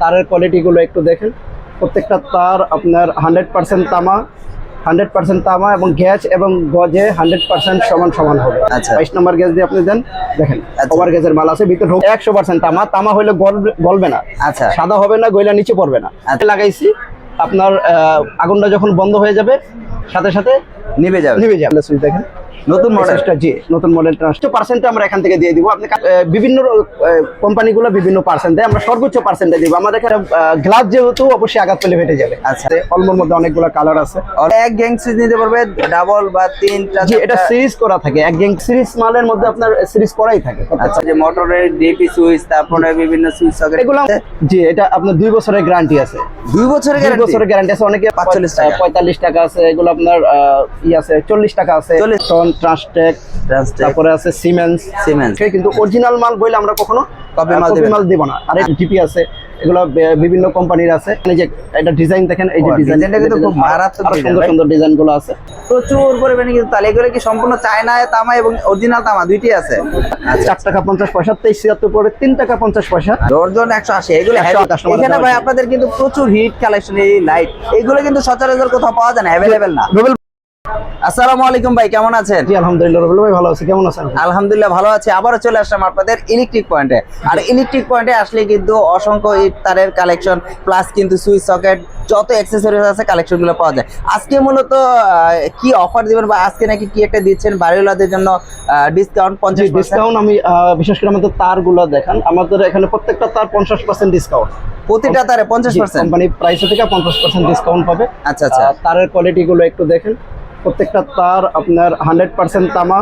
তারের কোয়ালিটিগুলো একটু দেখেন। প্রত্যেকটা তার আপনার হান্ড্রেড পার্সেন্ট তামা হান্ড্রেড পার্সেন্ট তামা এবং গ্যাস এবং গজে হান্ড্রেড পার্সেন্ট সমান সমান হবে। আচ্ছা। বাইশ নম্বর গ্যাস দিয়ে আপনি দেন দেখেন আচ্ছা। ওভার গ্যাসের মাল আছে ভিতরে একশো পার্সেন্ট তামা। তামা গলবে গলবে না। আচ্ছা। সাদা হবে না গইলা নিচে পড়বে না। আচ্ছা। লাগাইছি। আপনার আগুনটা যখন বন্ধ হয়ে যাবে সাথে সাথে নিভে যাবে। নিভে যাবে। সুইচ দেখেন নতুন মডেল মেসেজটা জি নতুন মডেল ট্রান্সটো পার্সেন্ট আমরা এখান থেকে দিয়ে দিব। আপনি বিভিন্ন কোম্পানিগুলো বিভিন্ন পার্সেন্ট দেয়। আমরা সর্বোচ্চ পার্সেন্টে দিব। আমাদের এখানে গ্লাস যেহেতু অবশ্যই আঘাত পেলে ফেটে যাবে। আচ্ছা। অলমোর মধ্যে অনেকগুলো কালার আছে। এক গ্যাং সুইচ নিতে পারবে ডাবল বা তিনটা জি এটা সিরিজ করা থাকে। এক গ্যাং সিরিজ মালের মধ্যে আপনার সিরিজ করাই থাকে। আচ্ছা যে মোটরের ডিপি সুইচ তারপরে বিভিন্ন সুইচ সকেট এগুলো জি এটা আপনার দুই বছরের গ্যারান্টি আছে। দুই বছরের গ্যারান্টি বছরের গ্যারান্টি আছে। অনেকে 45 টাকা। পঁয়তাল্লিশ টাকা আছে। এগুলো আপনার ই আছে চল্লিশ টাকা আছে। 40 টন ট্রান্সটেক তারপরে আছে সিমেন্স সিমেন্স কিন্তু অরিজিনাল মাল বইলে আমরা কখনো কপি মাল দেব না। আর টিপি আছে এগুলো বিভিন্ন কোম্পানির আছে। এই যে এটা ডিজাইন দেখেন এই যে ডিজাইন ডিজাইনটা কিন্তু খুব মারাত্মক সুন্দর সুন্দর ডিজাইনগুলো আছে। প্রচুর পরিমাণে কিন্তু তাহলে এগুলো কি সম্পূর্ণ চায়না তামা এবং অরিজিনাল তামা দুইটি আছে। আচ্ছা। চার টাকা পঞ্চাশ পয়সা তেইশ ছিয়াত্তর পরে তিন টাকা পঞ্চাশ পয়সা। ডর্জন একশো আশি এগুলো 180 এখানে ভাই আপনাদের কিন্তু প্রচুর হিট কালেকশন এই লাইট এগুলো কিন্তু সচরাচর কোথাও পাওয়া যায় না অ্যাভেলেবেল না। আসসালামু আলাইকুম ভাই কেমন আছেন? জি আলহামদুলিল্লাহ রুবেল ভাই ভালো আছে। কেমন আছেন? আলহামদুলিল্লাহ ভালো আছি। আবারও চলে আসলাম আপনাদের ইলেকট্রিক পয়েন্টে আর ইলেকট্রিক পয়েন্টে আসলে কিন্তু অসংখ্য ইট তারের কালেকশন প্লাস কিন্তু সুইচ সকেট যত অ্যাক্সেসরিজ আছে কালেকশনগুলো পাওয়া যায়। আজকে মূলত কি অফার দিবেন বা আজকে নাকি কি একটা দিচ্ছেন বাড়িওয়ালাদের জন্য ডিসকাউন্ট পঞ্চাশ ডিসকাউন্ট আমি বিশেষ করে আমাদের তারগুলো দেখান। আমাদের এখানে প্রত্যেকটা তার পঞ্চাশ পার্সেন্ট ডিসকাউন্ট প্রতিটা তারে পঞ্চাশ পার্সেন্ট কোম্পানি প্রাইস থেকে পঞ্চাশ পার্সেন্ট ডিসকাউন্ট পাবে। আচ্ছা আচ্ছা। তারের কোয়ালিটিগুলো একটু দেখেন। প্রত্যেকটা তার আপনার হান্ড্রেড পার্সেন্ট তামা।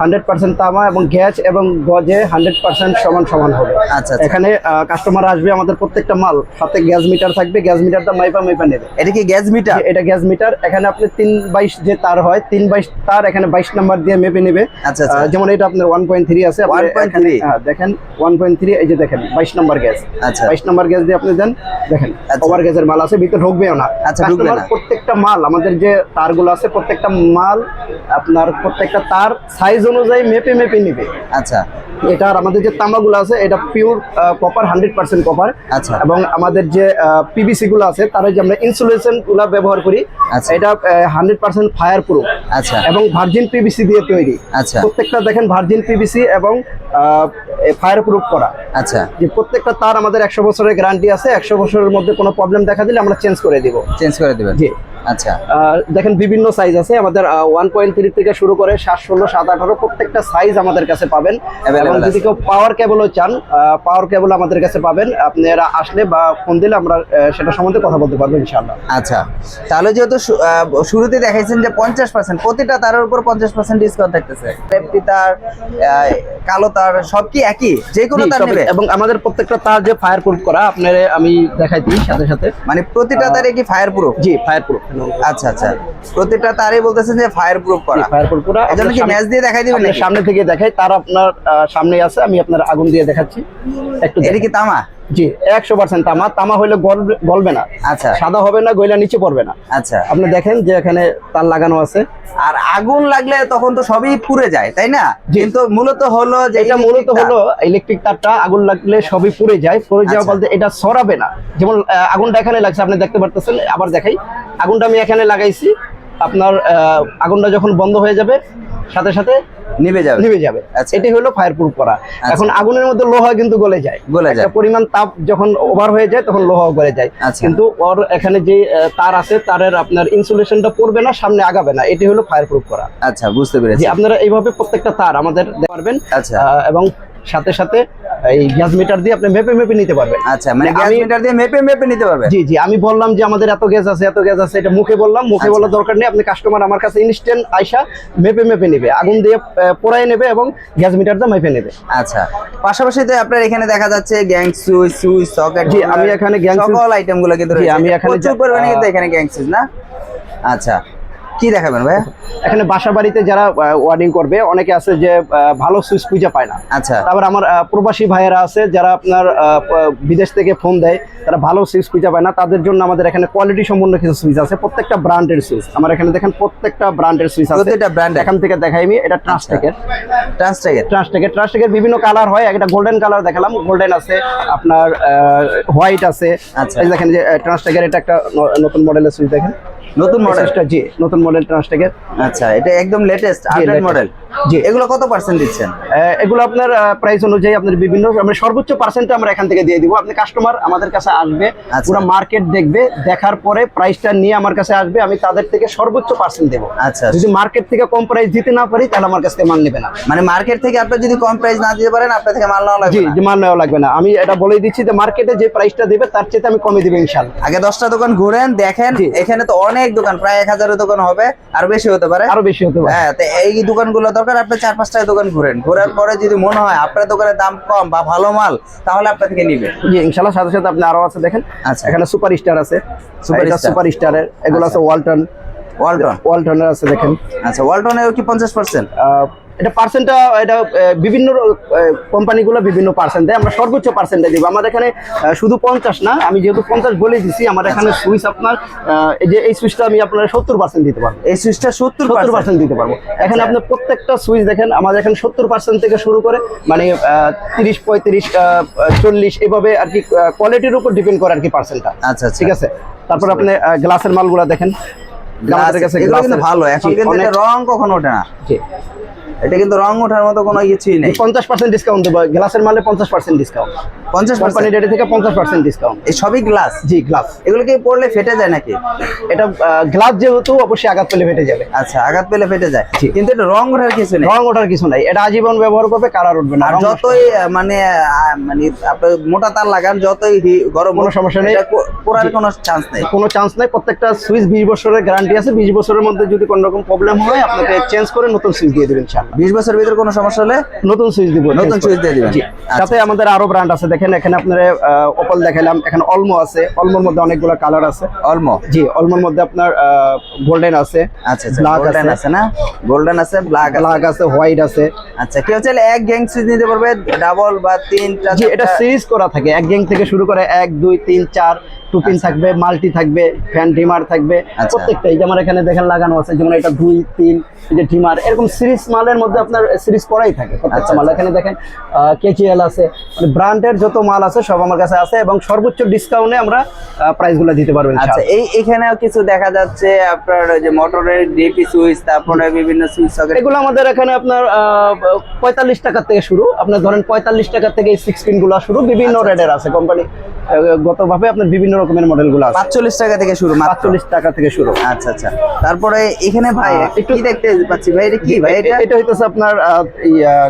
হান্ড্রেড পার্সেন্ট তামা এবং গ্যাস এবং গজে হান্ড্রেড পার্সেন্ট সমান সমান হবে। আচ্ছা আচ্ছা। এখানে কাস্টমার আসবে আমাদের প্রত্যেকটা মাল। সাথে গ্যাস মিটার থাকবে গ্যাস মিটারটা মাইপা মাইপা নেবে। এটা কি গ্যাস মিটার? এটা গ্যাস মিটার। এখানে আপনি তিন বাইশ যে তার হয় তিন বাইশ তার এখানে বাইশ নাম্বার দিয়ে মেপে নেবে। আচ্ছা আচ্ছা। যেমন এটা আপনার ওয়ান পয়েন্ট থ্রি আছে আপনি 1.3 এখানে, হ্যাঁ, দেখেন ওয়ান পয়েন্ট থ্রি এই যে দেখেন বাইশ নাম্বার গ্যাস। আচ্ছা। বাইশ নাম্বার গ্যাস দিয়ে আপনি দেন দেখেন আচ্ছা। ওভার গ্যাসের মাল আছে ভিতরে ঢুকবেও না। আচ্ছা, ঢুকবে না। প্রত্যেকটা মাল আমাদের যে তারগুলো আছে প্রত্যেকটা মাল আপনার প্রত্যেকটা তার সাইজ অনুযায়ী মেপে মেপে নিবে। আচ্ছা। এটা আমাদের যে তামাগুলো আছে এটা pure copper hundred percent copper আচ্ছা। এবং আমাদের যে পিভিসি গুলো আছে তারা যে আমরা ইনসুলেশনগুলো ব্যবহার করি আচ্ছা। এটা হান্ড্রেড পার্সেন্ট ফায়ার প্রুফ আচ্ছা। এবং ভার্জিন পিভিসি দিয়ে তৈরি। আচ্ছা। প্রত্যেকটা দেখেন ভার্জিন পিভিসি এবং ফায়ার প্রুফ করা। আচ্ছা। যে প্রত্যেকটা তার আমাদের একশো বছরের গ্যারান্টি আছে একশো বছরের মধ্যে কোনো প্রবলেম দেখা দিলে আমরা চেঞ্জ করে দিব। চেঞ্জ করে দিবেন। জি। আচ্ছা। দেখেন বিভিন্ন সাইজ আছে আমাদের ওয়ান পয়েন্ট থ্রি থেকে শুরু করে সাত ষোলো সাত আঠারো প্রত্যেকটা সাইজ আমাদের কাছে পাবেন। এবং যদি কেউ পাওয়ার কেবলও চান পাওয়ার কেবল আমাদের কাছে পাবেন। আপনারা আসলে বা ফোন দিলে আমরা সেটা সম্বন্ধে কথা বলতে পারব ইনশাআল্লাহ। আচ্ছা। তাহলে যেহেতু শুরুতে দেখাইছেন যে পঞ্চাশ পার্সেন্ট প্রতিটা তারের উপর পঞ্চাশ পার্সেন্ট ডিসকাউন্ট থাকতেছে। সেফটি তার কালো তার সব কি একই? যে কোনো তার নেবে। এবং আমাদের প্রত্যেকটা তার যে ফায়ার প্রুফ করা আপনার আমি দেখাই দিই সাথে সাথে। মানে প্রতিটা তারে কি ফায়ার প্রুফ জি ফায়ার প্রুফ আচ্ছা আচ্ছা। প্রতিটা তারই বলতেছেন যে ফায়ার প্রুফ করা। ফায়ার প্রুফ করা। এজন্য কি ম্যাচ দিয়ে দেখাই দিবেন সামনে থেকে দেখাই তার আপনার সামনে আছে আমি আপনার আগুন দিয়ে দেখাচ্ছি। একটু এটা কি তামা? জি একশো পার্সেন্ট তামা। তামা হলে গলবে না। আচ্ছা। সাদা হবে না গইলা নিচে পড়বে না। আচ্ছা। আপনি দেখেন যে এখানে তার লাগানো আছে। আর আগুন লাগলে তখন তো সবই পুড়ে যায় তাই না। কিন্তু মূলত হলো যে এটা মূলত হলো ইলেকট্রিক তারটা আগুন লাগলে সবই পুড়ে যায়। পুড়ে যাওয়া আচ্ছা। বলতে এটা সরাবে না। যেমন আগুনটা এখানে লাগছে আপনি দেখতে পারতেছেন আবার দেখাই। আগুনটা আমি এখানে লাগাইছি। আপনার আগুনটা যখন বন্ধ হয়ে যাবে সাথে সাথে নিভে যাবে। নিভে যাবে। আচ্ছা। এটি হলো ফায়ার প্রুফ করা এখন আগুনের মধ্যে লোহা কিন্তু গলে যায়। গলে যায়। পরিমাণ তাপ যখন ওভার হয়ে যায় তখন লোহা গলে যায়। আচ্ছা। কিন্তু ওর এখানে যে তার আছে তারের আপনার ইনসুলেশনটা পড়বে না সামনে আগাবে না। এটি হলো ফায়ার প্রুফ করা। আচ্ছা বুঝতে পেরেছি। আপনারা এইভাবে প্রত্যেকটা তার আমাদের পারবেন। আচ্ছা। এবং সাথে সাথে এই গ্যাস মিটার দিয়ে আপনি মেপে মেপে নিতে পারবেন। আচ্ছা মানে গ্যাস মিটার দিয়ে মেপে মেপে নিতে পারবে? জি জি আমি বললাম যে আমাদের এত গ্যাস আছে এত গ্যাস আছে এটা মুখে বললাম মুখে আচ্ছা। বলার দরকার নেই আপনি কাস্টমার আমার কাছে ইনস্ট্যান্ট আইসা মেপে মেপে নেবে আগুন দিয়ে পোড়ায় নেবে এবং গ্যাস মিটার দিয়ে মেপে নেবে। আচ্ছা পাশাপাশি তো আপনার এখানে দেখা যাচ্ছে গ্যাং সুইচ সুইচ সকেট জি, আমি এখানে switch- সকল আইটেমগুলো কিন্তু আমি এখানে প্রচুর পরিমাণে কিন্তু এখানে গ্যাং সুইচ না? আচ্ছা। কি দেখাবেন ভাই এখানে বাসা বাড়িতে যারা ওয়ার্ডিং করবে অনেকে আছে যে ভালো সুইচ খুঁজে পায় না। আচ্ছা। তারপর আমার প্রবাসী ভাইয়েরা আছে যারা আপনার বিদেশ থেকে ফোন দেয় তারা ভালো সুইচ খুঁজে পায় না। তাদের জন্য আমাদের এখানে কোয়ালিটি সম্পন্ন কিছু সুইচ আছে। প্রত্যেকটা ব্র্যান্ডের সুইচ আমার এখানে দেখেন প্রত্যেকটা ব্র্যান্ডের সুইচ আছে। প্রত্যেকটা brand এর? এখান থেকে দেখাই আমি এটা ট্রান্সটেকের ট্রান্সটেকের ট্রান্সটেকের ট্রান্সটেকের বিভিন্ন কালার হয়। একটা গোল্ডেন কালার দেখালাম। গোল্ডেন আছে আপনার হোয়াইট আছে। আচ্ছা। এই দেখেন যে ট্রান্সটেকের এটা একটা নতুন মডেলের সুইচ দেখেন। নতুন মডেল সুইচটা জি নতুন মডেল ট্রান্সটেকের আচ্ছা এটা একদম লেটেস্ট আপডেট মডেল জি। এগুলো কত পার্সেন্ট দিচ্ছেন? এগুলো আপনার প্রাইস অনুযায়ী আপনার বিভিন্ন আমরা সর্বোচ্চ পার্সেন্ট আমরা এখান থেকে দিয়ে দিব। আপনি কাস্টমার আমাদের কাছে আসবে আচ্ছা। পুরো মার্কেট দেখবে দেখার পরে প্রাইসটা নিয়ে আমার কাছে আসবে আমি তাদের থেকে সর্বোচ্চ পার্সেন্ট দেবো। আচ্ছা যদি মার্কেট থেকে কম প্রাইস দিতে না পারি তাহলে আমার কাছ থেকে মাল নেবে না। মানে মার্কেট থেকে আপনি যদি কম প্রাইস না দিতে পারেন আপনার থেকে মাল নেওয়া লাগবে জি মাল নেওয়া লাগবে না। আমি এটা বলেই দিচ্ছি যে মার্কেটে যে প্রাইসটা দেবে তার চেয়ে আমি কমে দিবে ইনশাল্লাহ। আগে দশটা দোকান ঘুরেন দেখেন এখানে তো অনেক দোকান প্রায় এক হাজারের দোকান হবে। আর বেশি হতে পারে। আরও বেশি হতে পারে। হ্যাঁ তো এই দোকানগুলো দরকার আপনি চার পাঁচটা দোকান ঘুরেন। ঘোরার পরে যদি মনে হয় আপনার দোকানের দাম কম বা ভালো মাল তাহলে আপনার থেকে নিবে। জি ইনশাল্লাহ সাথে সাথে আপনি আরও আছে দেখেন। আচ্ছা। এখানে সুপার স্টার আছে। Super star. সুপার স্টারের এগুলো আছে। ওয়ালটন ওয়ালটন ওয়ালটনের আছে দেখেন। আচ্ছা ওয়ালটনেও কি পঞ্চাশ পার্সেন্ট এটা পার্সেন্টটা এটা বিভিন্ন কোম্পানিগুলো বিভিন্ন পার্সেন্ট দেয়। আমরা সর্বোচ্চ পার্সেন্টে দিব। আমাদের এখানে শুধু পঞ্চাশ না আমি যেহেতু পঞ্চাশ বলে দিছি আমার এখানে সুইচ আপনার যে এই সুইচটা আমি আপনার সত্তর পার্সেন্ট দিতে পারব। এই সুইচটা সত্তর সত্তর পার্সেন্ট দিতে পারব। এখানে আচ্ছা। আপনি প্রত্যেকটা সুইচ দেখেন আমাদের এখানে সত্তর পার্সেন্ট থেকে শুরু করে মানে তিরিশ পঁয়ত্রিশ চল্লিশ এভাবে আর কি কোয়ালিটির উপর ডিপেন্ড করে আর কি পার্সেন্টটা আচ্ছা আচ্ছা। ঠিক আছে? তারপর আপনি গ্লাসের মালগুলা দেখেন। আমাদের কাছে ভালো। এখন রং কখনো ওঠে না। এটা কিন্তু রং ওঠার মতো কোনো কিছুই নেই। পঞ্চাশ পার্সেন্ট ডিসকাউন্ট দেবো। গ্লাসের মালে পঞ্চাশ পার্সেন্ট ডিসকাউন্ট পঞ্চাশ পার্সেন্ট রেটে থেকে পঞ্চাশ পার্সেন্ট ডিসকাউন্ট এই সবই গ্লাস জি গ্লাস এগুলো কি পড়লে ফেটে যায় নাকি? এটা গ্লাস যেহেতু অবশ্যই আঘাত পেলে ফেটে যাবে। আচ্ছা আঘাত পেলে ফেটে যায়। কিন্তু এটা রং ওঠার কিছু নেই। রং ওঠার কিছু নাই। এটা আজীবন ব্যবহার করবে কালার উঠবে না। আর যতই মানে মানে আপনার মোটা তার লাগান যতই গরম কোনো সমস্যা নেই। পোড়ার কোনো চান্স নেই। কোনো চান্স নাই। প্রত্যেকটা সুইচ বিশ বছরের গ্যারান্টি আছে। বিশ বছরের মধ্যে যদি কোনো রকম প্রবলেম হয় আপনাকে চেঞ্জ করে নতুন সুইচ দিয়ে দেবেন ইনশাআল্লাহ। বিশ বছর ভিতরে কোনো সমস্যা হলে নতুন সুইচ দিব নতুন সুইচ দিয়ে দিবেন। আচ্ছা। সাথে আমাদের আরও ব্র্যান্ড আছে দেখেন এখানে আপনার ওপল দেখালাম এখানে অলমো আছে অলমোর মধ্যে অনেকগুলো কালার আছে। অলমো জি অলমোর মধ্যে আপনার গোল্ডেন আছে আচ্ছা আচ্ছা Black গোল্ডেন আছে। না? গোল্ডেন আছে ব্ল্যাক ব্ল্যাক আছে হোয়াইট আছে। আচ্ছা কেউ চাইলে এক গ্যাং সুইচ নিতে পারবে ডাবল বা তিনটা জি এটা সিরিজ করা থাকে এক গ্যাং থেকে শুরু করে এক দুই তিন চার টুপিন থাকবে মাল্টি থাকবে ফ্যান ডিমার থাকবে আচ্ছা। প্রত্যেকটা এই যে আমার এখানে দেখেন লাগানো আছে যেমন এটা দুই তিন এই যে ডিমার এরকম সিরিজ মালের মধ্যে আপনার সিরিজ করাই থাকে প্রত্যেকটা আচ্ছা, মাল। আচ্ছা। এখানে দেখেন কেচিএল আছে মানে ব্র্যান্ডের যত মাল আছে সব আমার কাছে আছে এবং সর্বোচ্চ ডিসকাউন্টে আমরা প্রাইসগুলো দিতে পারব আচ্ছা এই এখানেও কিছু দেখা যাচ্ছে আপনার যে মোটরের ডিপি সুইচ তারপরে বিভিন্ন সুইচ এগুলো আমাদের এখানে আপনার পঁয়তাল্লিশ টাকা থেকে শুরু। আপনার ধরেন পঁয়তাল্লিশ টাকা থেকে এই সিক্সগুলো শুরু বিভিন্ন আচ্ছা, রেটের আছে। কোম্পানি গতভাবে আপনার বিভিন্ন রকমের মডেলগুলো আছে। পাঁচচল্লিশ টাকা থেকে শুরু মাত্র। পাঁচচল্লিশ টাকা থেকে শুরু। আচ্ছা আচ্ছা। তারপরে এখানে ভাই একটা কি দেখতে পাচ্ছি ভাই এটা কি ভাই এটা এটা হইতেছে আপনার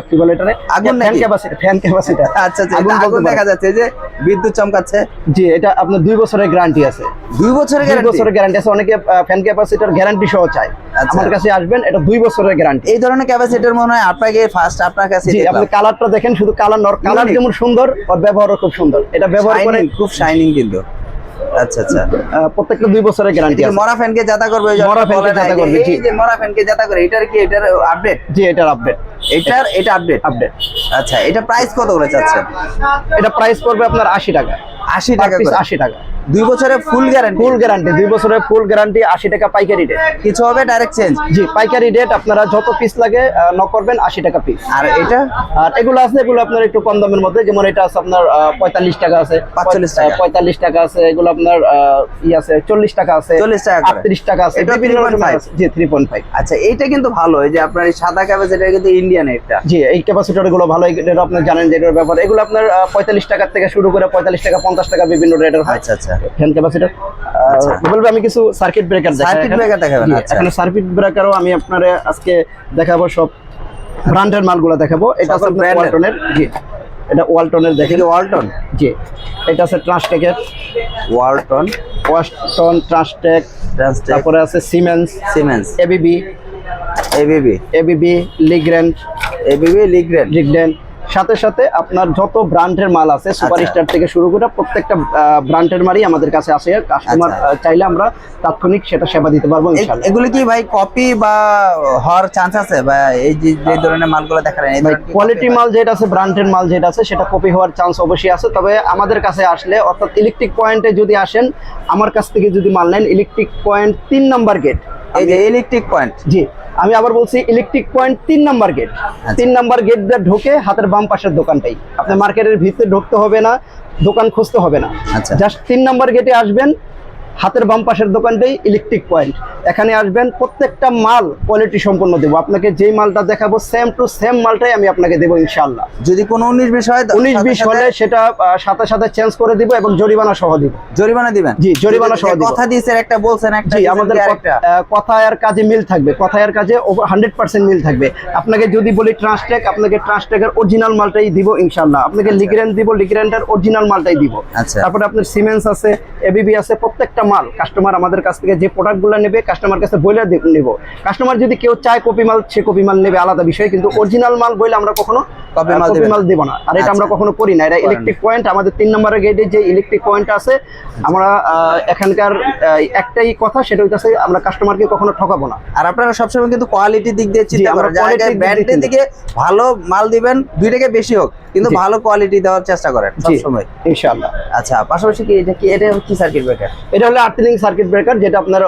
কি বলে এটা আগুন ফ্যান? ক্যাপাসিটি ফ্যান ক্যাপাসিটি আচ্ছা আচ্ছা আগুন আগুন দেখা যাচ্ছে যে বিদ্যুৎ চমকাচ্ছে। জি এটা আপনার দুই বছরের গ্যারান্টি আছে। দুই বছরের দুই গ্যারান্টি বছরের গ্যারান্টি আছে। অনেকে ফ্যান ক্যাপাসিটার গ্যারান্টি সহ চায়। আমার কাছে আসবেন এটা দুই বছরের গ্যারান্টি এই ধরনের ক্যাপাসিটার মনে হয় আপনাকে ফার্স্ট আপনার কাছে আপনি কালারটা দেখেন শুধু কালার নর কালার যেমন সুন্দর ওর ব্যবহারও খুব সুন্দর। এটা ব্যবহার করে খুব শাইনিং কিন্তু। আচ্ছা আচ্ছা। প্রত্যেকটা দুই বছরের গ্যারান্টি আছে। মরা ফ্যানকে জাতা করবে মরা ফ্যানকে জাতা করবে। এই যে মরা ফ্যানকে করে এটার কি এটার আপডেট জি এটার আপডেট এটার এটা আপডেট আপডেট আচ্ছা এটা প্রাইস কত করে চাচ্ছেন? এটা প্রাইস পড়বে আপনার আশি টাকা। আশি টাকা আশি টাকা। দুই বছরের ফুল গ্যারান্টি ফুল গ্যারান্টি দুই বছরের ফুল গ্যারান্টি আশি টাকা পাইকারি রেট কিছু হবে ডাইরেক্ট চেঞ্জ জি পাইকারি রেট আপনারা যত পিস লাগে নক করবেন আশি টাকা পিস আর এটা? আর এগুলো আছে এগুলো আপনার একটু কম দামের মধ্যে যেমন এটা আছে আপনার পঁয়তাল্লিশ টাকা আছে। 45 টাকা। পঁয়তাল্লিশ টাকা আছে এগুলো আপনার ই আছে চল্লিশ টাকা আছে 40 টাকা। আটত্রিশ টাকা আছে এটা 3.5 জি থ্রি পয়েন্ট ফাইভ আচ্ছা এইটা কিন্তু ভালো এই যে আপনার সাদা ক্যাপাসিটার কিন্তু ইন্ডিয়ান এটা। জি এই ক্যাপাসিটরগুলো ভালো এটা আপনার জানেন যে এটার ব্যাপার এগুলো আপনার পঁয়তাল্লিশ টাকার থেকে শুরু করে পঁয়তাল্লিশ টাকা পঞ্চাশ টাকা বিভিন্ন রেটের হয়। আচ্ছা আচ্ছা। ফ্যান ক্যাপাসিটর আচ্ছা। বলবে আমি কিছু সার্কিট ব্রেকার Circuit breaker দেখাবেন, আচ্ছা। এখানে সার্কিট ব্রেকারও আমি আপনার আজকে দেখাবো সব ব্র্যান্ডের মালগুলো দেখাবো। এটা আছে ওয়ালটনের জি। এটা ওয়ালটনের দেখেন। ওয়ালটন জি। এটা আছে ট্রান্সটেকের ওয়ালটন ওয়ালটন ট্রান্সটেক ট্রান্সটেক তারপরে আছে Siemens Siemens ABB ABB ABB Legrand ABB Legrand Legrand সাথে সাথে আপনার যত ব্র্যান্ডের মাল আছে সুপার আচ্ছা। স্টার থেকে শুরু করে প্রত্যেকটা ব্র্যান্ডের মালই আমাদের কাছে আসে। কাস্টমার আচ্ছা। চাইলে আমরা তাৎক্ষণিক সেটা সেবা দিতে পারব এগুলো কি ভাই কপি বা হওয়ার চান্স আছে? বা এই যে যে ধরনের মালগুলো দেখালেন এই ধরনের কি কোয়ালিটি মাল যেটা আছে ব্র্যান্ডের মাল যেটা আছে সেটা কপি হওয়ার চান্স অবশ্যই আছে। তবে আমাদের কাছে আসলে অর্থাৎ ইলেকট্রিক পয়েন্টে যদি আসেন আমার কাছ থেকে যদি মাল নেন ইলেকট্রিক পয়েন্ট তিন নাম্বার গেট এই যে ইলেকট্রিক পয়েন্ট জি। আমি আবার বলছি ইলেকট্রিক পয়েন্ট তিন নাম্বার গেট আচ্ছা। তিন নাম্বার গেট দিয়ে ঢোকে হাতের বাম পাশের দোকানটাই আপনার মার্কেটের ভিতরে ঢুকতে হবে না দোকান খুঁজতে হবে না আচ্ছা। জাস্ট তিন নাম্বার গেটে আসবেন হাতের বাম পাশের দোকানটাই ইলেকট্রিক পয়েন্ট এখানে আসবেন প্রত্যেকটা মাল কোয়ালিটি সম্পন্ন দেবো। আপনাকে যেই মালটা দেখাবো সেম টু সেম মালটাই আমি আপনাকে দেবো ইনশাল্লাহ যদি কোনো উনিশ বিশ হয় উনিশ বিশ হলে সেটা সাথে সাথে চেঞ্জ করে দিব এবং জরিমানা সহ দিব। জরিমানা দিবেন? জি, জরিমানা সহ দিব। কথা দিয়েছেন একটা বলছেন একটা জি আমাদের কি ক- আরেকটা? আহ, কথায় আর কাজে মিল থাকবে। কথায় আর কাজে হান্ড্রেড পার্সেন্ট মিল থাকবে। আপনাকে যদি বলি ট্রান্সটেক আপনাকে ট্রান্সটেকের অরিজিনাল মালটাই দিব ইনশাল্লাহ আপনাকে লিগ্রেন্ড দিব লিগ্রেন্ডের অরিজিনাল মালটাই দিব। আচ্ছা। তারপরে আপনার সিমেন্স আছে এবিবি আছে প্রত্যেকটা মাল কাস্টমার আমাদের কাছ থেকে যে প্রোডাক্টগুলো নেবে কাস্টমার কাছে বলে নেব। কাস্টমার যদি কেউ চায় কপি মাল সে কপি মাল নেবে আলাদা বিষয়। কিন্তু অরিজিনাল মাল বলে আমরা কখনো Copy মাল কপি মাল দেব না। আর এটা আমরা আচ্ছা। কখনো করি না। এটা ইলেকট্রিক পয়েন্ট আমাদের তিন নম্বরের গেটে যে ইলেকট্রিক পয়েন্ট আছে আমরা এখানকার একটাই কথা সেটা হইতাছে আমরা কাস্টমারকে কখনো ঠকাবো না। আর আপনারা সবসময় কিন্তু কোয়ালিটির দিক দিয়ে চিন্তা করেন। ব্র্যান্ডের দিকে ভালো মাল দিবেন দুই টাকা বেশি হোক। কিন্তু ভালো কোয়ালিটি দেওয়ার চেষ্টা করেন সবসময়। ইনশাআল্লাহ। আচ্ছা পাশাপাশি কি এটা কি এটা কি সার্কিট ব্রেকার এটা হলো আর্থিলিং সার্কিট ব্রেকার যেটা আপনার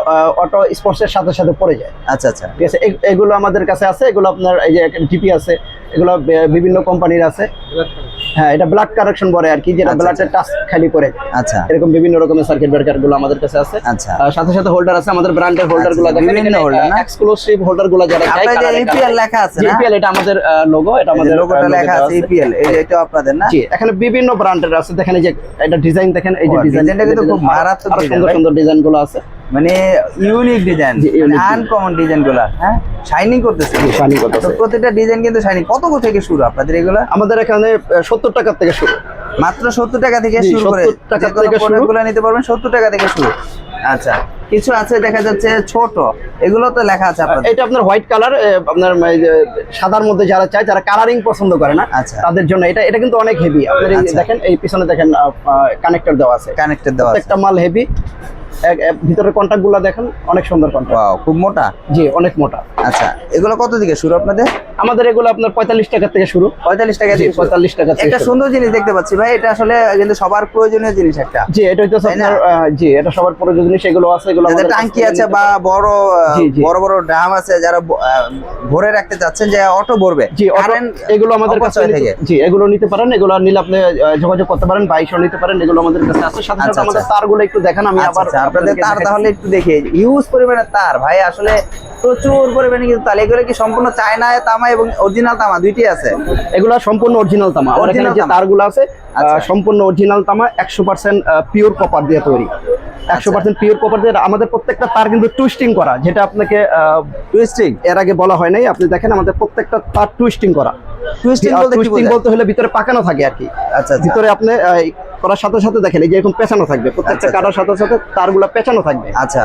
অটো স্পোর্টসের সাথে সাথে পড়ে যায়। আচ্ছা আচ্ছা। ঠিক আছে এগুলো আমাদের কাছে আছে এগুলো আপনার এই যে টিপি আছে এগুলো বিভিন্ন কোম্পানির আছে। হ্যাঁ এটা ব্লাড কারেকশন বলে আর কি যেটা আচ্ছা, ব্লাডের টাচ খালি করে। আচ্ছা। এরকম বিভিন্ন রকমের সার্কিট ব্রেকারগুলো আমাদের কাছে আছে। আচ্ছা। আর সাথে সাথে হোল্ডার আছে আমাদের ব্র্যান্ডের হোল্ডারগুলো। আচ্ছা, দেখেন বিভিন্ন holder না? এক্সক্লুসিভ হোল্ডারগুলো যারা আপনার যে কালারে লেখা আছে না? APL এটা আমাদের লোগো এটা আমাদের লোগোটা লেখা আছে এপিএল এই যে এটা আপনাদের না? জি এখানে বিভিন্ন ব্র্যান্ডের আছে। দেখেন এই যে এটা ডিজাইন দেখেন এই যে ডিজাইন ডিজাইনটা কিন্তু খুব মারাত্মক সুন্দর সুন্দর ডিজাইনগুলো আছে। মানে ইউনিক ডিজাইন আনকমন ডিজাইনগুলা হ্যাঁ? শাইনিং করতেছে। shining করতেছে। প্রত্যেকটা ডিজাইন কিন্তু শাইনিং কত থেকে শুরু আপনাদের এগুলা? আমাদের এখানে সত্তর টাকার থেকে শুরু। মাত্র সত্তর টাকা থেকে শুরু করে 70 টাকা থেকে শুরু। নিতে পারবেন সত্তর টাকা থেকে শুরু। আচ্ছা কিছু আছে দেখা যাচ্ছে ছোট এগুলো তো লেখা আছে আপনাদের। এটা আপনার হোয়াইট কালার আপনার সাদার মধ্যে যারা চায় যারা কালারিং পছন্দ করে না। আচ্ছা। তাদের জন্য এটা এটা কিন্তু অনেক হেভি আপনার আচ্ছা। দেখেন এই পিছনে দেখেন কানেক্টর দেওয়া আছে। কানেক্টেড দেওয়া আছে। প্রত্যেকটা মাল হেভি ভিতরের কন্ট্যাক্টগুলো দেখেন অনেক সুন্দর কন্ট্যাক্ট ওয়াও খুব মোটা? জি অনেক মোটা। আচ্ছা এগুলো কত থেকে শুরু আপনাদের? আমাদের এগুলো আপনার পঁয়তাল্লিশ টাকা থেকে শুরু। পঁয়তাল্লিশ টাকা থেকে। 45 টাকা একটা সুন্দর জিনিস দেখতে পাচ্ছি ভাই এটা আসলে কিন্তু সবার প্রয়োজনীয় জিনিস একটা। জি এটা হচ্ছে আপনার জি এটা সবার প্রয়োজন জিনিস এগুলো আছে এগুলো আমাদের থেকে আছে বা বড়। বড় বড় ড্রাম আছে যারা ভরে রাখতে চাচ্ছেন যে অটো ভরবে। জি এগুলো আমাদের কাছে জি এগুলো নিতে পারেন এগুলো নিলে আপনি যোগাযোগ করতে পারেন বাইশও নিতে পারেন এগুলো আমাদের কাছে আছে। সাথে আচ্ছা, সাথে আমাদের আচ্ছা। তারগুলো একটু দেখেন আমি আচ্ছা, আবার আপনাদের তার। তাহলে একটু দেখে হিউজ পরিমাণে তার। ভাই আসলে প্রচুর পরিমাণে কিন্তু তার। এগুলো কি সম্পূর্ণ চায়না তামা এবং অরিজিনাল তামা? দুইটি আছে? এগুলো সম্পূর্ণ অরিজিনাল তামা। Original যে। তারগুলো আছে আচ্ছা। সম্পূর্ণ অরিজিনাল তামা একশো পার্সেন্ট পিওর কপার দিয়ে তৈরি। একশো আচ্ছা। পার্সেন্ট পিওর কপার দিয়ে আমাদের প্রত্যেকটা তার কিন্তু টুইস্টিং করা যেটা আপনাকে টুইস্টিং এর আগে বলা হয় নাই। আপনি দেখেন আমাদের প্রত্যেকটা তার টুইস্টিং করা। টুইস্টিং বলতে কি টুইস্টিং বলতে হলে ভিতরে পাকানো থাকে আর কি। আচ্ছা আচ্ছা। ভিতরে আপনি করার সাথে সাথে দেখেন এই যে এরকম পেঁচানো থাকবে প্রত্যেকটা আচ্ছা, কাটার সাথে সাথে তারগুলো পেঁচানো থাকবে। আচ্ছা।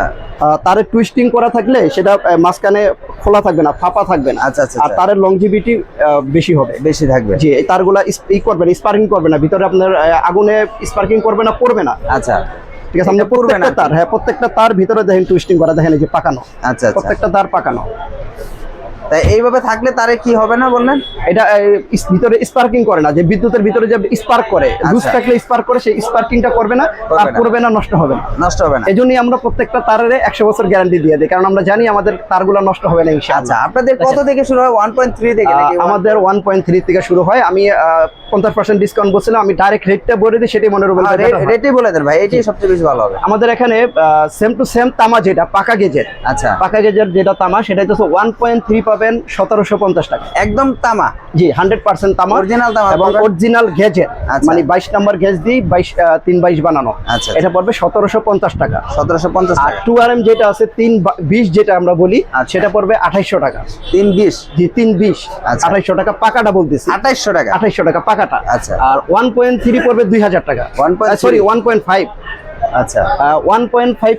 তারের টুইস্টিং করা থাকলে সেটা মাঝখানে খোলা থাকবে না ফাঁপা থাকবে না। আচ্ছা, আচ্ছা, আর আচ্ছা। তারের লংজিভিটি বেশি হবে। বেশি থাকবে। জি এই তারগুলা ই করবে না স্পার্কিং করবে না ভিতরে আপনার আগুনে স্পার্কিং করবে না পড়বে না। আচ্ছা। ঠিক আছে আমাদের পড়বে না তার হ্যাঁ প্রত্যেকটা তার ভিতরে দেখেন টুইস্টিং করা দেখেন এই যে পাকানো। আচ্ছা আচ্ছা। প্রত্যেকটা তার পাকানো। তাই এইভাবে থাকলে তারে কি হবে না বললেন? এটা ভিতরে স্পার্কিং করে না যে বিদ্যুতের ভিতরে যে স্পার্ক করে লুজ আচ্ছা। থাকলে স্পার্ক করে সেই স্পার্কিংটা করবে না আর করবে না নষ্ট হবে না। নষ্ট হবে না। এই জন্যই আমরা প্রত্যেকটা তারের একশো বছর গ্যারান্টি দিয়ে দিই কারণ আমরা জানি আমাদের তারগুলো নষ্ট হবে না আচ্ছা আপনাদের কত থেকে শুরু হয়? ওয়ান পয়েন্ট থ্রি থেকে আমাদের ওয়ান পয়েন্ট থ্রি থেকে শুরু হয়। আমি পঞ্চাশ পার্সেন্ট ডিসকাউন্ট বলছিলাম আমি ডাইরেক্ট রেটটা বলে দিই সেটাই মনে রেটই বলে দেন ভাই এটাই সবচেয়ে বেশি ভালো হবে। আমাদের এখানে সেম টু সেম তামা যেটা পাকা গেজের আচ্ছা। পাকা গেজের যেটা তামা সেটা হচ্ছে ওয়ান পয়েন্ট থ্রি পাবেন সতেরোশো পঞ্চাশ টাকা। একদম তামা। জি হান্ড্রেড পার্সেন্ট তামা Original তামা এবং অরিজিনাল গেজের আচ্ছা। মানে বাইশ নাম্বার গেজ দিয়ে বাইশ তিন বাইশ বানানো। আচ্ছা। এটা পড়বে সতেরোশো পঞ্চাশ টাকা। সতেরোশো পঞ্চাশ আর টু আর এম যেটা আছে তিন বিশ যেটা আমরা বলি আচ্ছা। সেটা পড়বে আঠাইশশো টাকা। তিন বিশ? জি তিন বিশ। আচ্ছা। আঠাইশশো টাকা পাকাটা বলতেছি। আঠাইশশো টাকা? আঠাইশশো টাকা পাকাটা। আচ্ছা। আর ওয়ান পয়েন্ট থ্রি পড়বে দুই হাজার টাকা। 1.3 সরি ওয়ান পয়েন্ট ফাইভ আচ্ছা। ওয়ান পয়েন্ট ফাইভ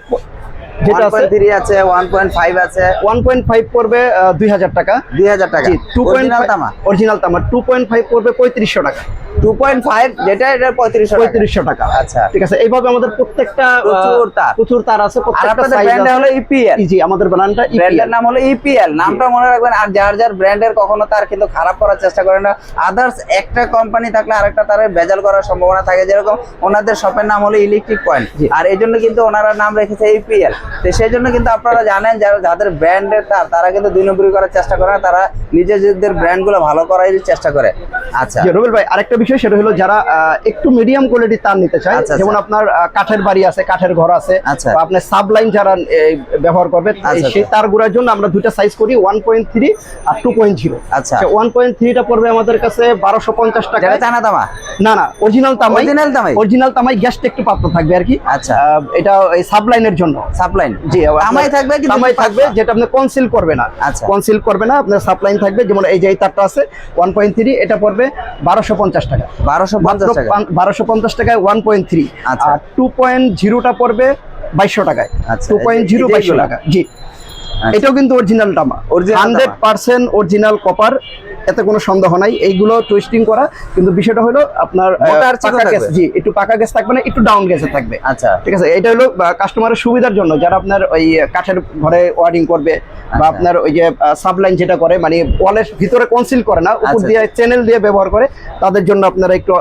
যেটা আছে? 1.3 আছে 1.5 আছে। ওয়ান পয়েন্ট ফাইভ পড়বে দুই হাজার টাকা। 2000 টাকা। তামা? অরিজিনাল তামা। টু পয়েন্ট ফাইভ পড়বে পঁয়ত্রিশশো টাকা। 2.5 যেটা এটা 3500 টাকা। আচ্ছা। ঠিক আছে এইভাবে আমাদের প্রত্যেকটা প্রচুর তার। প্রচুর তার আছে প্রত্যেকটা size ব্র্যান্ড হলো ইপিএল জি আমাদের ব্র্যান্ডটা ব্র্যান্ডের নাম হলো ইপিএল নামটা মনে রাখবেন আর যার যার ব্র্যান্ডের কখনো তার কিন্তু খারাপ করার চেষ্টা করে না। আদার্স একটা কোম্পানি থাকলে আরেকটা তার ভেজাল করার সম্ভাবনা থাকে। যেরকম ওনাদের শপের নাম হলো ইলেকট্রিক পয়েন্ট। আর এই জন্য কিন্তু ওনারা নাম রেখেছে ইপিএল তো সেই জন্য কিন্তু আপনারা জানেন যারা যাদের ব্র্যান্ডের তার তারা কিন্তু দুই নম্বরই করার চেষ্টা করে না তারা নিজেদের ব্র্যান্ডগুলো ভালো করার চেষ্টা করে। আচ্ছা। রবিল ভাই আরেকটা বিষয় সেটা হলো যারা একটু মিডিয়াম কোয়ালিটির তার নিতে চায় আচ্ছা, যেমন আচ্ছা। আপনার কাঠের বাড়ি আছে কাঠের ঘর আছে আচ্ছা। আপনার সাবলাইন যারা ব্যবহার করবে সেই তারগুলোর জন্য আমরা দুইটা সাইজ করি ওয়ান পয়েন্ট থ্রি আর টু পয়েন্ট জিরো আচ্ছা। ওয়ান পয়েন্ট থ্রিটা পড়বে আমাদের কাছে বারোশো পঞ্চাশ টাকা জানা দামা না না অরিজিনাল তামাই Original তামাই? অরিজিনাল তামাই গ্যাসটা একটু পাত্র থাকবে আর কি আচ্ছা। এটা এই সাবলাইনের জন্য সাপ্লাইন জি তামাই থাকবে কিন্তু তামাই থাকবে যেটা আপনি কনসিল করবে না আচ্ছা। কনসিল করবে না আপনার সাপ্লাইন থাকবে যেমন এই যে এই তারটা আছে ওয়ান পয়েন্ট থ্রি এটা পড়বে বারোশো পঞ্চাশ টাকা বারোশো পঞ্চাশ টাকা বারোশো পঞ্চাশ টাকায় ওয়ান পয়েন্ট থ্রি আচ্ছা। আর টু পয়েন্ট জিরোটা পড়বে বাইশশো টাকায় আচ্ছা, টু পয়েন্ট জিরো এই যে বাইশশো এগুলা? টাকা জি আচ্ছা। এটাও কিন্তু অরিজিনাল তামা। পার্সেন্ট অরিজিনাল কপার এতে কোনো সন্দেহ নাই। এইগুলো টুইস্টিং করা কিন্তু বিষয়টা হলো আপনার পাকা গ্যাস জি একটু পাকা গ্যাস থাকবে না একটু ডাউন গ্যাসে থাকবে। আচ্ছা। ঠিক আছে এটা হলো কাস্টমারের সুবিধার জন্য যারা আপনার ওই কাঠের ঘরে ওয়ারিং করবে বা আচ্ছা। আপনার ওই যে সাবলাইন যেটা করে মানে ওয়ালের ভিতরে কনসিল করে না উপর আচ্ছা, দিয়ে চ্যানেল দিয়ে ব্যবহার করে তাদের জন্য আপনারা একটু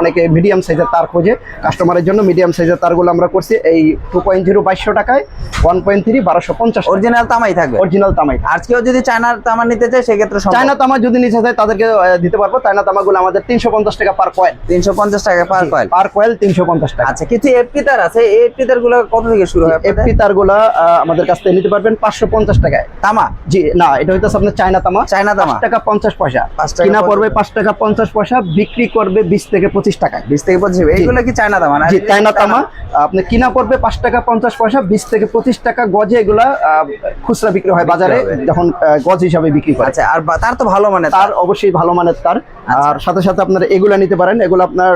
অনেকে মিডিয়াম সাইজের তার খোঁজে কাস্টমারের জন্য মিডিয়াম সাইজের তারগুলো আমরা করছি এই টু পয়েন্ট জিরো বাইশশো টাকায় ওয়ান পয়েন্ট থ্রি বারোশো পঞ্চাশ অরিজিনাল তামাই থাকবে? অরিজিনাল তামাই। আর কেউ যদি চায়নার তামা নিতে চায় সেক্ষেত্রে চায়না তামা যদি যায় তাদেরকে দিতে পারব। চায়না তামাগুলো আমাদের তিনশো পঞ্চাশ টাকা পার কয়েল তিনশো পঞ্চাশ টাকা পার কয়েল পার কয়েল তিনশো পঞ্চাশ টাকা। আচ্ছা কিছু এফপি তার আছে। এফপি তারগুলো কত থেকে শুরু হয় এফপি তারগুলা আহ, আমাদের কাছ থেকে নিতে পারবেন পাঁচশো পঞ্চাশ টাকায়। তামা? জি না এটা হইতেছে আপনার চায়না তামা। চায়না তামা। টাকা পঞ্চাশ পয়সা। কিনা পড়বে পাঁচ টাকা পঞ্চাশ পয়সা বিক্রি করবে বিশ থেকে পঁচিশ টাকায়। বিশ থেকে পঁচিশ এইগুলো কি চায়না তামা না? চায়না তামা। আপনি কিনা পড়বে পাঁচ টাকা পঞ্চাশ পয়সা বিশ থেকে পঁচিশ টাকা গজে এগুলা খুচরা বিক্রি হয় বাজারে। যখন গজ হিসাবে বিক্রি করে। আচ্ছা আর তার তো ভালো মানে তার অবশ্যই ভালো মানের তার। আচ্ছা। আর সাথে সাথে আপনার এগুলা নিতে পারেন। এগুলো আপনার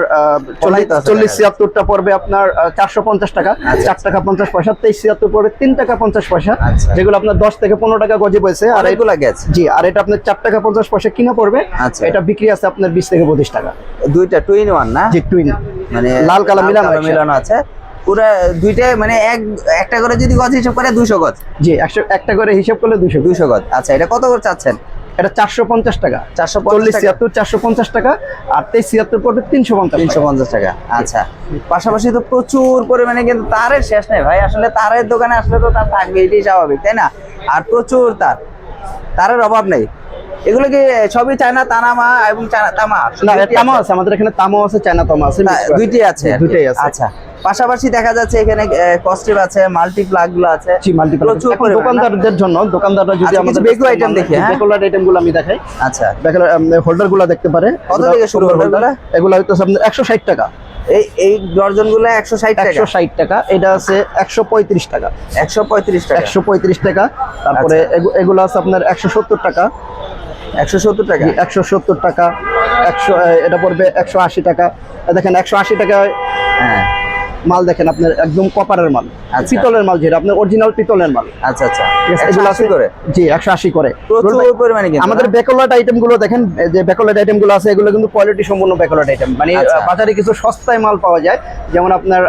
চল্লিশ ছিয়াত্তরটা পড়বে আপনার চারশো পঞ্চাশ টাকা। আচ্ছা, চার টাকা পঞ্চাশ পয়সা তেইশ ছিয়াত্তর পড়বে তিন টাকা পঞ্চাশ পয়সা। আচ্ছা। যেগুলো আপনার দশ থেকে পনেরো টাকা গজে পড়ছে আর অনেকগুলো গেছে। জি আর এটা আপনার চার টাকা পঞ্চাশ পয়সা কিনা পড়বে। এটা বিক্রি আছে আপনার বিশ থেকে পঁচিশ টাকা। দুইটা টুইন ওয়ান না? জি টুইন মানে লাল কালো মিলানো মিলানো আছে। পুরো দুইটা মানে এক একটা করে যদি গজ হিসাব করে দুইশো গজ। জি একশো একটা করে হিসাব করলে দুশো দুইশো গজ। আচ্ছা এটা কত করে চাচ্ছেন? এটা চারশো পঞ্চাশ টাকা। চারশো চল্লিশ ছিয়াত্তর চারশো পঞ্চাশ টাকা আর তেইশ ছিয়াত্তর পড়বে তিনশো পঞ্চাশ তিনশো পঞ্চাশ টাকা। আচ্ছা। পাশাপাশি তো প্রচুর পরিমাণে কিন্তু তারের শেষ নেই ভাই। আসলে তারের দোকানে আসলে তো তার থাকবে এটাই স্বাভাবিক তাই না? আর প্রচুর তার। তারের অভাব নেই। এগুলো কি সবই চায়না তানামা এবং চায়না তামা না তামা আছে? আমাদের এখানে তামা আছে চায়না তামা আছে তা, mixed করে। দুইটি আছে। কি। দুইটাই আছে। আচ্ছা পাশাপাশি দেখা যাচ্ছে এখানে কস্টিভ আছে মাল্টি প্লাগগুলো আছে। জি প্রচুর দোকানদারদের জন্য দোকানদাররা যদি আচ্ছা, আমাদের বেকু item দেখি, হ্যাঁ? বেকুলার আইটেমগুলো আমি দেখাই। আচ্ছা। বেকুলার হোল্ডারগুলো দেখতে পারে। কত থেকে শুরু holder। এগুলো? হয়তো আপনার একশো ষাট টাকা। এই এই ডর্জনগুলো একশো ষাট টাকা? একশো ষাট টাকা এটা আছে একশো পঁয়ত্রিশ টাকা। একশো পঁয়ত্রিশ টাকা। একশো পঁয়ত্রিশ টাকা তারপরে এগু- এগুলো আছে আপনার একশো সত্তর টাকা। একশো সত্তর টাকা? একশো সত্তর টাকা একশো এটা পড়বে একশো আশি টাকা। দেখেন একশো আশি টাকায় হ্যাঁ। মাল দেখেন আপনার একদম কপারের মাল আচ্ছা। পিতলের মাল যেটা আপনার অরিজিনাল পিতলের মাল আচ্ছা আচ্ছা এগুলো আশি আছে করে জি একশো আশি করে প্রচুর পরিমাণে আমাদেরগুলো দেখেন যে ব্যাকলাইট আইটেমগুলো আছে এগুলো কিন্তু কোয়ালিটি সম্পূর্ণ ব্যাকলাইট আইটেম মানে আচ্ছা। বাজারে কিছু সস্তায় মাল পাওয়া যায় যেমন আপনার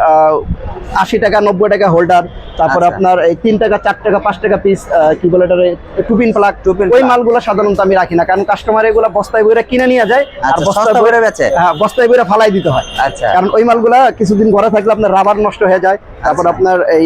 আশি টাকা নব্বই টাকা হোল্ডার তারপরে আচ্ছা। আপনার এই তিন টাকা চার টাকা পাঁচ টাকা পিস কি বলে এটা টুপিন প্লাগ টুপিন ওই। মালগুলো সাধারণত আমি রাখি না কারণ কাস্টমার এগুলো বস্তায় বইরা কিনে নিয়ে যায় আর বস্তায় বইরা বেচে? হ্যাঁ বস্তায় বইরা ফালাই দিতে হয় আচ্ছা কারণ ওই মালগুলা কিছুদিন ঘরে থাকলে আপনার রাবার নষ্ট হয়ে যায় তারপর আচ্ছা। আপনার এই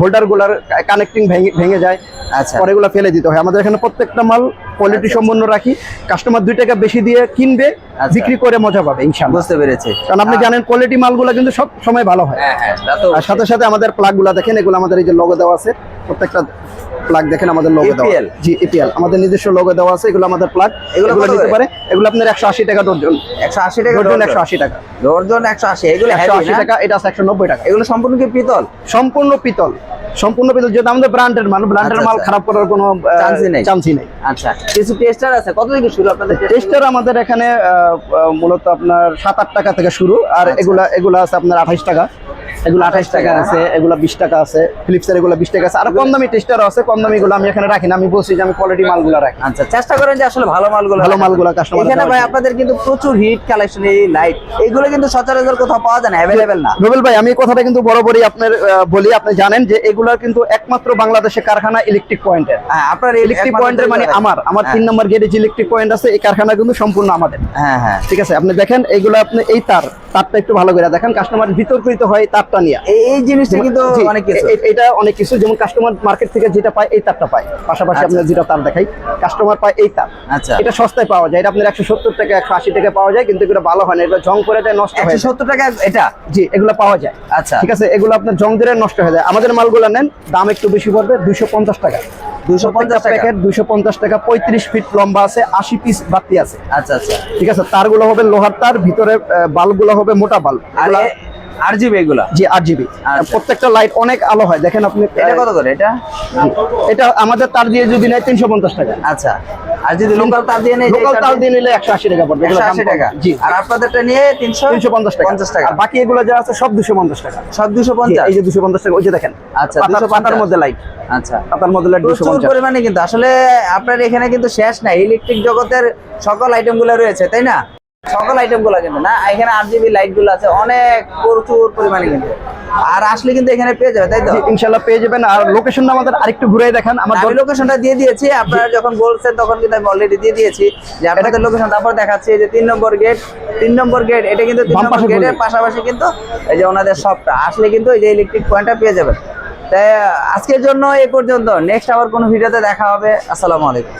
হোল্ডারগুলার কানেক্টিং ভেঙে ভেঙে যায় আচ্ছা। পরে এগুলো ফেলে দিতে হয়। আমাদের এখানে প্রত্যেকটা মাল কোয়ালিটি আচ্ছা, সম্পন্ন রাখি। কাস্টমার দুই টাকা বেশি দিয়ে কিনবে আচ্ছা। বিক্রি করে মজা পাবে ইনশাআল্লাহ। বুঝতে পেরেছে। কারণ আপনি জানেন কোয়ালিটি মালগুলো কিন্তু সব সময় ভালো হয়। হ্যাঁ হ্যাঁ আর সাথে সাথে আমাদের প্লাগগুলা দেখেন এগুলো আমাদের এই যে লোগো দেওয়া আছে প্রত্যেকটা প্লাগ দেখেন আমাদের লোগো দেওয়া জি ইপিএল আমাদের নিজস্ব লোগো দেওয়া আছে এগুলো আমাদের প্লাগ এগুলো নিতে পারে এগুলো আপনার একশো আশি টাকা ডজন একশো আশি টাকা ডর্জন একশো আশি টাকা। ডর্জন একশো আশি এগুলো একশো আশি টাকা এটা আছে একশো নব্বই টাকা। এগুলো সম্পূর্ণ কি পিতল? সম্পূর্ণ পিতল। সম্পূর্ণ পিতল যেটা আমাদের ব্র্যান্ডের মাল ব্র্যান্ডের আচ্ছা, মাল আচ্ছা। খারাপ করার কোনো চান্সই নেই। চান্সই নেই। আচ্ছা কিছু টেস্টার আছে? কত থেকে শুরু আপনাদের টেস্টার আমাদের এখানে মূলত আপনার সাত আট টাকা থেকে শুরু আর আচ্ছা। এগুলা এগুলা আছে আপনার আঠাইশ টাকা। এগুলো আঠাশ টাকা। আছে এগুলো বিশ টাকা আছে ফিলিপসের এগুলো বিশ টাকা আছে। আর কম দামি টেস্টারও আছে কম দামি গুলো আমি এখানে রাখি না আমি বলছি যে আমি কোয়ালিটি মালগুলো রাখি। আচ্ছা চেষ্টা করেন যে আসলে ভালো মালগুলো ভালো মালগুলো customer এখানে ভাই আপনাদের কিন্তু প্রচুর হিট কালেকশন এই লাইট এগুলো কিন্তু সচরাচর কোথাও পাওয়া যায় না অ্যাভেলেবেল না। রুবেল ভাই আমি কথাটা কিন্তু বরাবরই আপনার বলি আপনি জানেন যে এগুলা কিন্তু একমাত্র বাংলাদেশে কারখানা ইলেকট্রিক পয়েন্টের হ্যাঁ আপনার ইলেকট্রিক পয়েন্টের মানে আমার আমার তিন নম্বর গেটে যে ইলেকট্রিক পয়েন্ট আছে এই কারখানা কিন্তু সম্পূর্ণ আমাদের। হ্যাঁ হ্যাঁ। ঠিক আছে আপনি দেখেন এইগুলো আপনি এই তার তারটা একটু ভালো করে দেখেন কাস্টমার বিতর্কিত হয় তারটা নিয়ে। এই জিনিসটা কিন্তু অনেক কিছু। এটা অনেক কিছু। যেমন কাস্টমার মার্কেট থেকে যেটা পায় এই তারটা পায়। পাশাপাশি আচ্ছা, আপনার যেটা তার দেখাই কাস্টমার পায় এই তার। আচ্ছা। এটা সস্তায় পাওয়া যায়। এটা আপনার একশো সত্তর টাকা একশো আশি টাকা পাওয়া যায় কিন্তু এগুলো ভালো হয় না। এগুলো জং করে দেয় নষ্ট হয়ে সত্তর টাকা এটা? জি এগুলো পাওয়া যায়। আচ্ছা। ঠিক আছে এগুলো আপনার জং নষ্ট হয়ে যায়। আমাদের মালগুলো নেন দাম একটু বেশি পড়বে দুইশো পঞ্চাশ টাকা। দুশো পঞ্চাশ টাকা। প্যাকেট দুইশো পঞ্চাশ টাকা পঁয়ত্রিশ ফিট লম্বা আছে আশি পিস বাতি আছে। আচ্ছা আচ্ছা। ঠিক আছে তারগুলো হবে লোহার তার ভিতরে বাল্বগুলো হবে মোটা বাল্ব আর আর জিবি এগুলা? জি জিবি আচ্ছা। প্রত্যেকটা লাইট অনেক আলো হয়। দেখেন আপনি এটা কত করে এটা? এটা আমাদের তার দিয়ে যদি নেয় তিনশো পঞ্চাশ টাকা। আচ্ছা। আর যদি লোকাল তার দিয়ে নেই লোকাল তার দিয়ে নিলে একশো আশি টাকা পড়বে। একশো আশি। টাকা। জি। আর আপনাদেরটা নিয়ে তিনশো তিনশো পঞ্চাশ টাকা। পঞ্চাশ টাকা। আর বাকি এগুলো যা আছে সব দুশো পঞ্চাশ টাকা। সব দুশো পঞ্চাশ? এই যে দুশো পঞ্চাশ টাকা ওই যে দেখেন। আচ্ছা, পাতার- 250 পাতার মধ্যে লাইট আচ্ছা। পাতার মধ্যে লাইট দুশো পঞ্চাশ। পরিমাণে কিন্তু আসলে আপনার এখানে কিন্তু শেষ নাই। ইলেকট্রিক জগতের সকল আইটেমগুলো রয়েছে তাই না? সকল আইটেমগুলো কিন্তু না? এখানে আট জিবি লাইটগুলো আছে অনেক প্রচুর পরিমাণে কিন্তু। আর আসলে কিন্তু এখানে পেয়ে যাবে তাই তো? ইনশাল্লাহ পেয়ে যাবেন। আর লোকেশনটা আমাদের আরেকটু ঘুরে দেখান। আমার আমি লোকেশনটা দিয়ে দিয়েছি আপনারা যখন বলছেন তখন কিন্তু আমি অলরেডি দিয়ে দিয়েছি যে আপনাদের লোকেশন তারপর দেখাচ্ছি এই যে তিন নম্বর গেট তিন নম্বর গেট এটা কিন্তু তিন নম্বর গেটের পাশাপাশি কিন্তু এই যে ওনাদের শপটা আসলে কিন্তু এই যে ইলেকট্রিক পয়েন্টটা পেয়ে যাবেন। তাই আজকের জন্য এই পর্যন্ত। নেক্সট আবার কোনো ভিডিওতে দেখা হবে। আসসালামু আলাইকুম।